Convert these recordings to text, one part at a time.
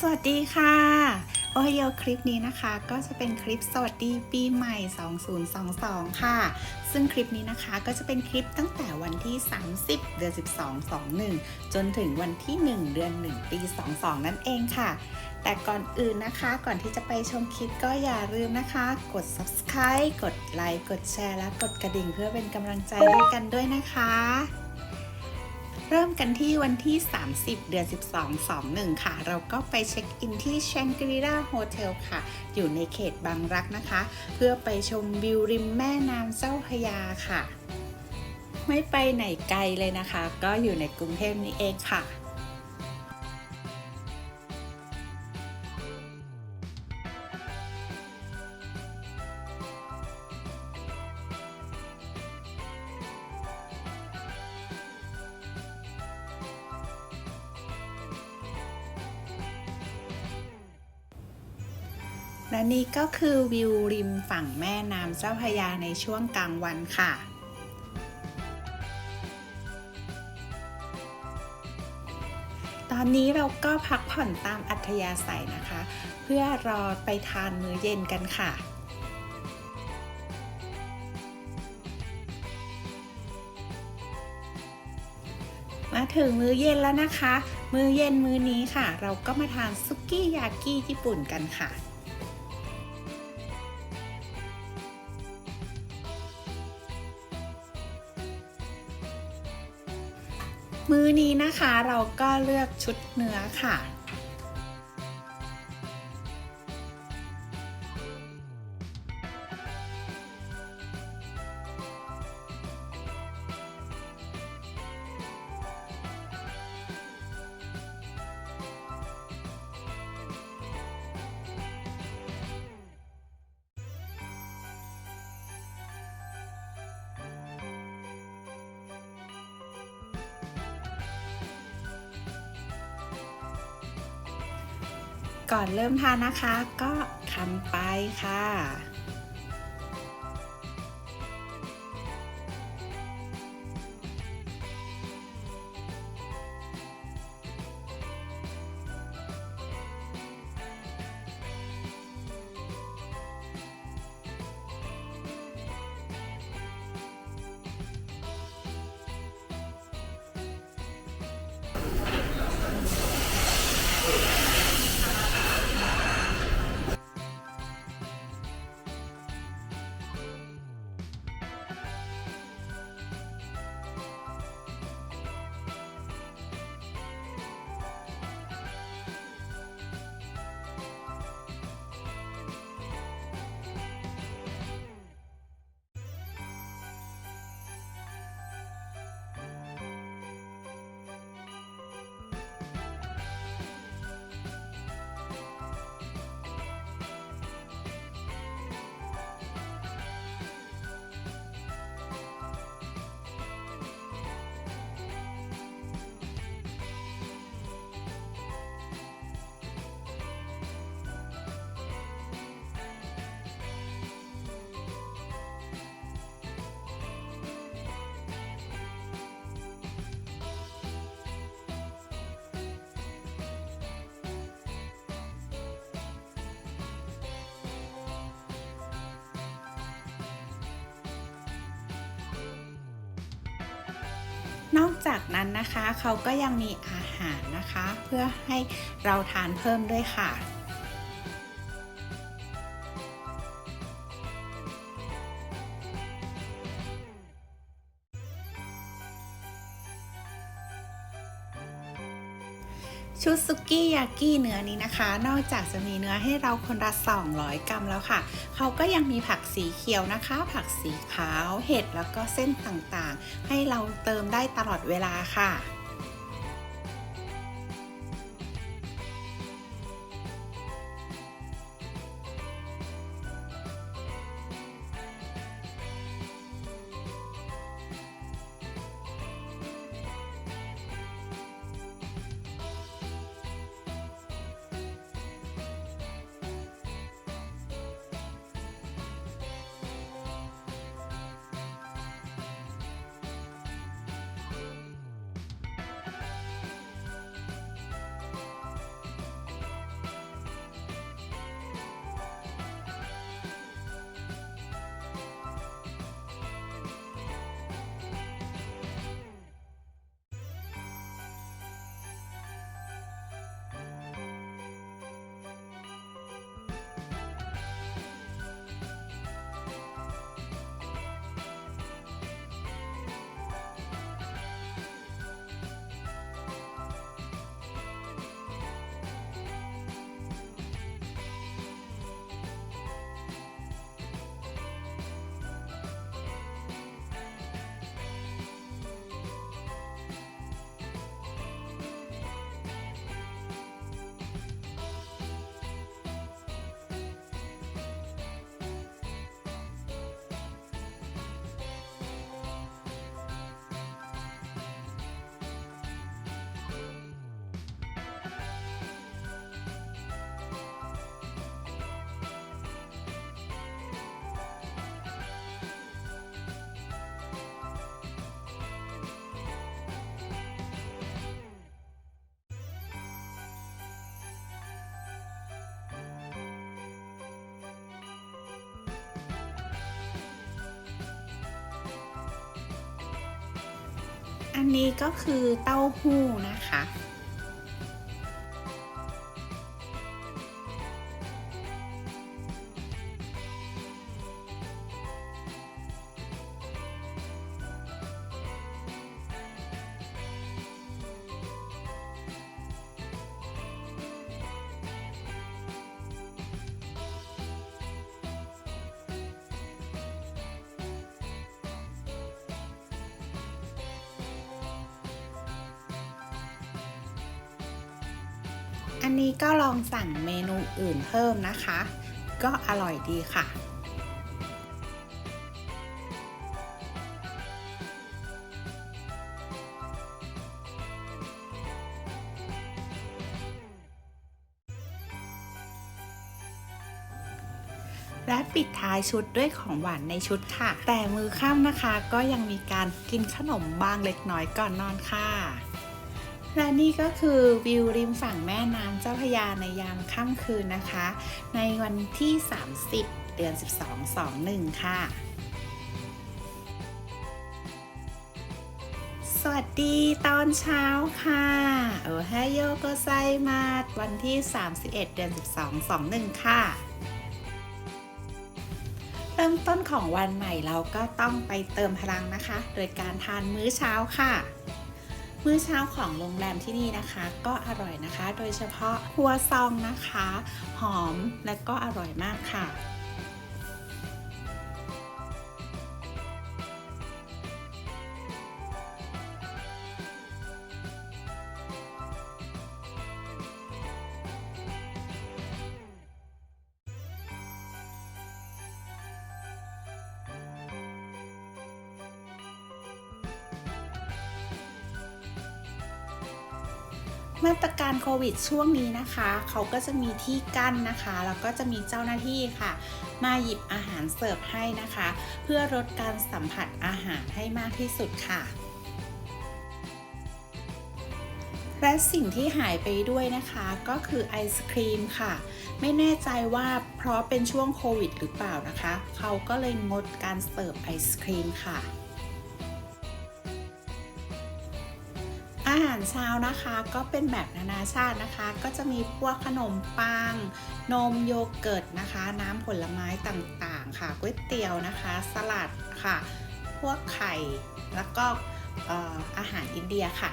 สวัสดีค่ะ โอไฮโอคลิปนี้นะคะ ก็จะเป็นคลิปสวัสดีปีใหม่ 2022 ค่ะ ซึ่งคลิปนี้นะคะก็จะเป็นคลิปตั้งแต่วันที่ 30 เดือน 12 21 จนถึงวันที่ 1 เดือน 1 ปี 22 นั่นเองค่ะ แต่ก่อนอื่นนะคะก่อนที่จะไปชมคลิปก็อย่าลืมนะคะ กด subscribe กดไลค์กดแชร์และกดกระดิ่งเพื่อเป็นกำลังใจให้กันด้วยนะคะ เริ่มกันที่วันที่ 30 เดือน 12 21 ค่ะ เราก็ไปเช็คอินที่ Shangri-La Hotel ค่ะ อยู่ในเขตบางรักนะคะ เพื่อไปชมวิวริมแม่น้ำเจ้าพระยาค่ะ ไม่ไปไหนไกลเลยนะคะ ก็อยู่ในกรุงเทพนี้เองค่ะ นี่ก็คือวิวริมฝั่งแม่น้ำเจ้าพระยาในช่วงกลางวันค่ะ ตอนนี้เราก็พักผ่อนตามอัธยาศัยนะคะ เพื่อรอไปทานมื้อเย็นกันค่ะมาถึงมื้อเย็นแล้วนะคะ มื้อเย็นมื้อนี้ค่ะ เราก็มาทานซุกี้ยากิญี่ปุ่นกันค่ะ มื้อนี้นะคะเราก็เลือกชุดเนื้อค่ะ ก่อนเริ่มทานนะคะ ก็ทำไปค่ะ นอกจากนั้นนะคะเขาก็ยังมีอาหารนะคะ เพื่อให้เราทานเพิ่มด้วยค่ะ ซุกี้ยากิเนื้อนี้นะคะ นอกจากจะมีเนื้อให้เราคนละ 200 กรัมแล้วค่ะ เขาก็ยังมีผักสีเขียวนะคะ ผักสีขาว เห็ดแล้วก็เส้นต่างๆ ให้เราเติมได้ตลอดเวลาค่ะ อันนี้ก็คือเต้าหู้นะคะ อันนี้ก็ลองสั่งเมนูอื่นเพิ่มนะคะ ก็อร่อยดีค่ะ และปิดท้ายชุดด้วยของหวานในชุดค่ะ แต่มือข้ามนะคะก็ยังมีการกินขนมบางเล็กน้อยก่อนนอนค่ะ และนี่ก็คือวิวริมฝั่งแม่น้ำเจ้าพยาในยามค่ำคืนนะคะ ในวันที่ 30 เดือน 12 21 ค่ะ สวัสดีตอนเช้าค่ะ โอไฮโยโกไซมาวันที่ 31 เดือน 12 21 ค่ะเริ่มต้นของวันใหม่เราก็ต้องไปเติมพลังนะคะ โดยการทานมื้อเช้าค่ะ มื้อเช้าของโรงแรมที่นี่นะคะ ก็อร่อยนะคะ โดยเฉพาะครัวซองนะคะ หอมและก็อร่อยมากค่ะ มาตรการโควิดช่วงนี้นะคะ เขาก็จะมีที่กั้นนะคะ แล้วก็จะมีเจ้าหน้าที่ค่ะ มาหยิบอาหารเสิร์ฟให้นะคะ เพื่อลดการสัมผัสอาหารให้มากที่สุดค่ะ และสิ่งที่หายไปด้วยนะคะ ก็คือไอศครีมค่ะ ไม่แน่ใจว่าเพราะเป็นช่วงโควิดหรือเปล่านะคะ เขาก็เลยงดการเสิร์ฟไอศครีมค่ะ อาหารเช้านะคะก็เป็นแบบนานาชาตินะคะ ก็จะมีพวกขนมปัง นมโยเกิร์ตนะคะ น้ำผลไม้ต่างๆ ค่ะก๋วยเตี๋ยวนะคะ สลัดค่ะ พวกไข่แล้วก็เอ่ออาหารอินเดียค่ะ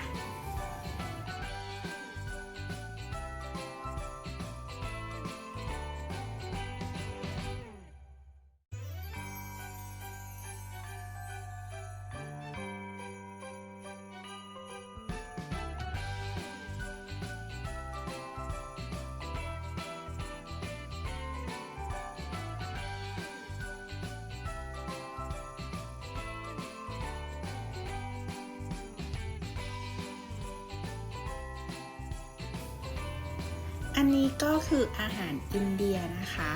อันนี้ก็คืออาหารอินเดียนะคะ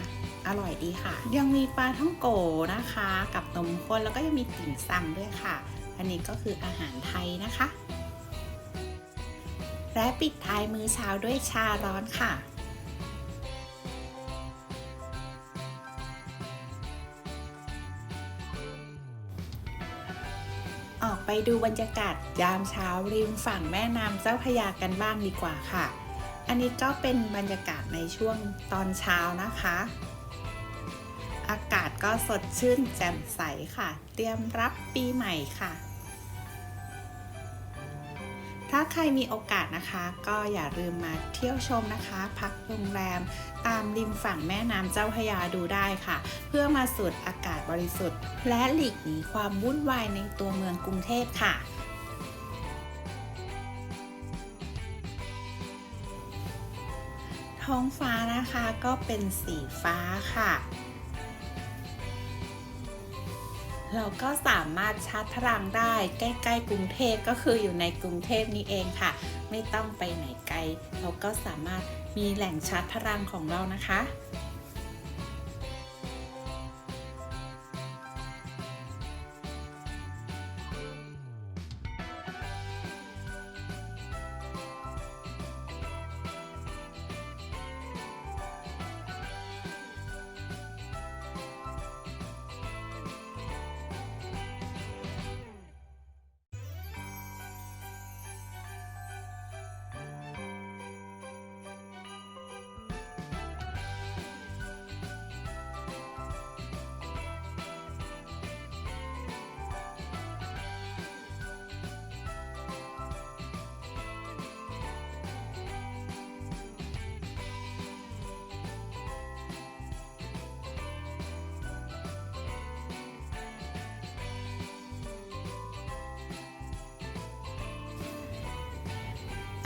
อร่อยดีค่ะ ยังมีปลาท่องโกนะคะ กับนมข้นแล้วก็ยังมีติ่มซำด้วยค่ะ อันนี้ก็คืออาหารไทยนะคะ และปิดท้ายมื้อเช้าด้วยชาร้อนค่ะออกไปดูบรรยากาศยามเช้าริมฝั่งแม่น้ำเจ้าพระยากันบ้างดีกว่าค่ะ อันนี้ก็เป็นบรรยากาศในช่วงตอนเช้านะคะ อากาศก็สดชื่นแจ่มใสค่ะ เตรียมรับปีใหม่ค่ะ ถ้าใครมีโอกาสนะคะ ก็อย่าลืมมาเที่ยวชมนะคะ พักโรงแรมตามริมฝั่งแม่น้ำเจ้าพระยาดูได้ค่ะ เพื่อมาสูดอากาศบริสุทธิ์ และหลีกหนีความวุ่นวายในตัวเมืองกรุงเทพค่ะ ท้องฟ้านะคะก็เป็นสีฟ้าค่ะ เราก็สามารถชาร์จพลังได้ใกล้ ๆ กรุงเทพก็คืออยู่ในกรุงเทพนี่เองค่ะ ไม่ต้องไปไหนไกล เราก็สามารถมีแหล่งชาร์จพลังของเรานะคะ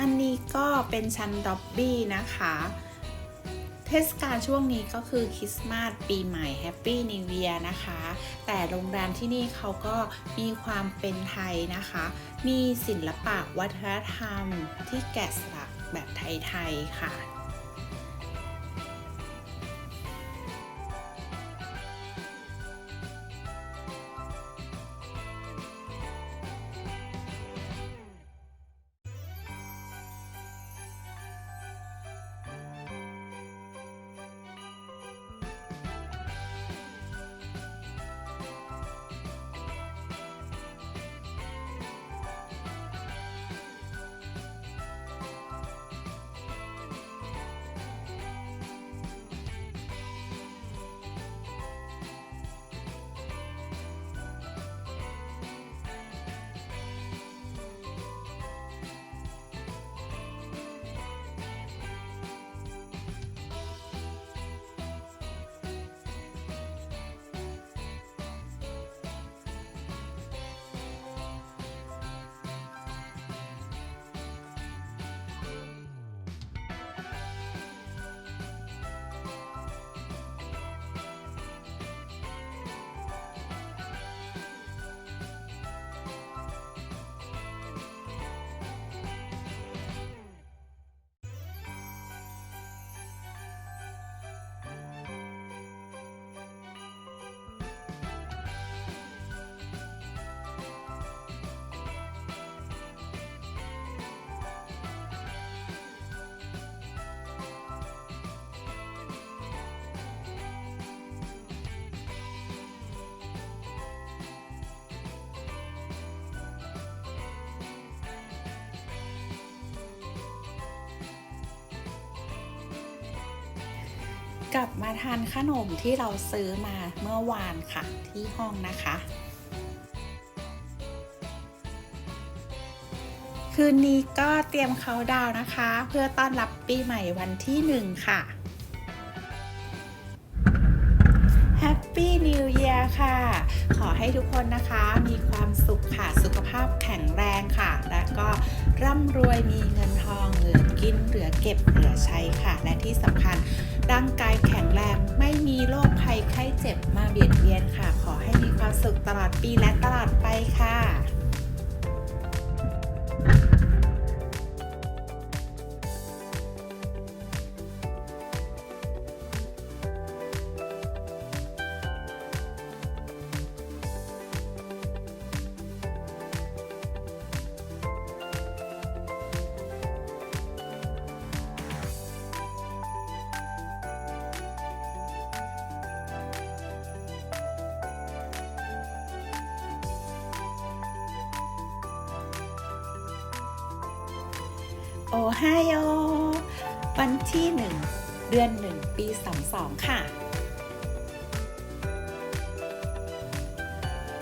อันนี้ก็เป็นชั้นด็อบบี้นะคะ เทศกาลช่วงนี้ก็คือคริสต์มาสปีใหม่แฮปปี้นิว e ียนะคะ แต่โรงแรมที่นี่เขาก็มีความเป็นไทยนะคะ มีศิลปะวัฒนธรรมที่แกะสลักแบบไทย ๆ ค่ะ กลับมาทานขนมที่เราซื้อมาเมื่อวานค่ะ ที่ห้องนะคะ คืนนี้ก็เตรียมเขาดาวน์นะคะ เพื่อต้อนรับปีใหม่วันที่หนึ่งค่ะ Happy New Year ค่ะ ขอให้ทุกคนนะคะมีความสุขค่ะ สุขภาพแข็งแรงค่ะ และก็ร่ำรวยมีเงินทองเหลือกินเหลือเก็บเหลือใช้ค่ะ และที่สำคัญ ร่างกายแข็งแรง ไม่มีโรคภัยไข้เจ็บมาเบียดเบียนค่ะ ขอให้มีความสุขตลอดปีและตลอดไปค่ะ โอไฮโอ วันที่ 1 เดือน 1 ปี22ค่ะ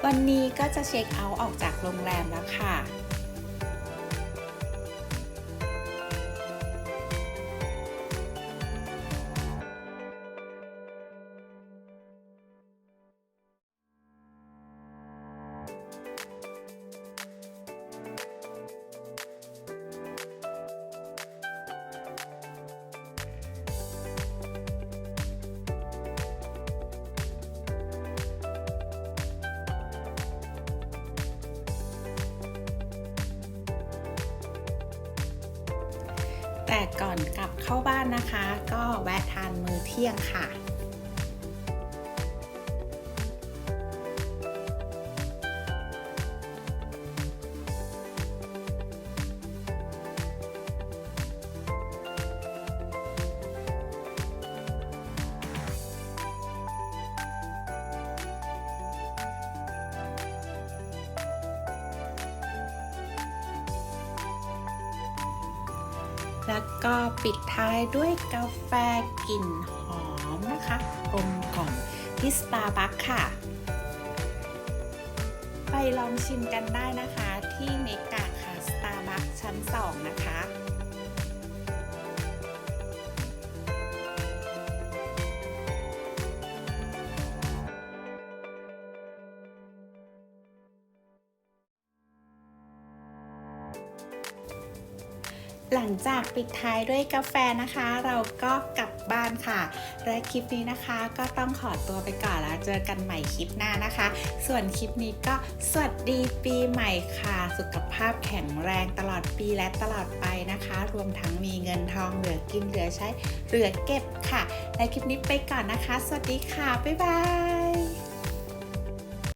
วันนี้ก็จะเช็คเอาท์ออกจากโรงแรมแล้วค่ะ ก่อนกลับเข้าบ้านนะคะ ก็แวะทานมื้อเที่ยงค่ะ แล้วก็ปิดท้ายด้วยกาแฟกลิ่นหอมนะคะกลมกล่อมที่สตาร์บัคค่ะ ไปลองชิมกันได้นะคะที่เมกาค่ะสตาร์บัคชั้น 2 นะคะ หลังจากปิดท้ายด้วยกาแฟนะคะ เราก็กลับบ้านค่ะ และคลิปนี้นะคะ ก็ต้องขอตัวไปก่อนแล้วเจอกันใหม่คลิปหน้านะคะ ส่วนคลิปนี้ก็สวัสดีปีใหม่ค่ะ สุขภาพแข็งแรงตลอดปีและตลอดไปนะคะ รวมทั้งมีเงินทองเหลือกินเหลือใช้เหลือเก็บค่ะ และคลิปนี้ไปก่อนนะคะ สวัสดีค่ะ บ๊ายบาย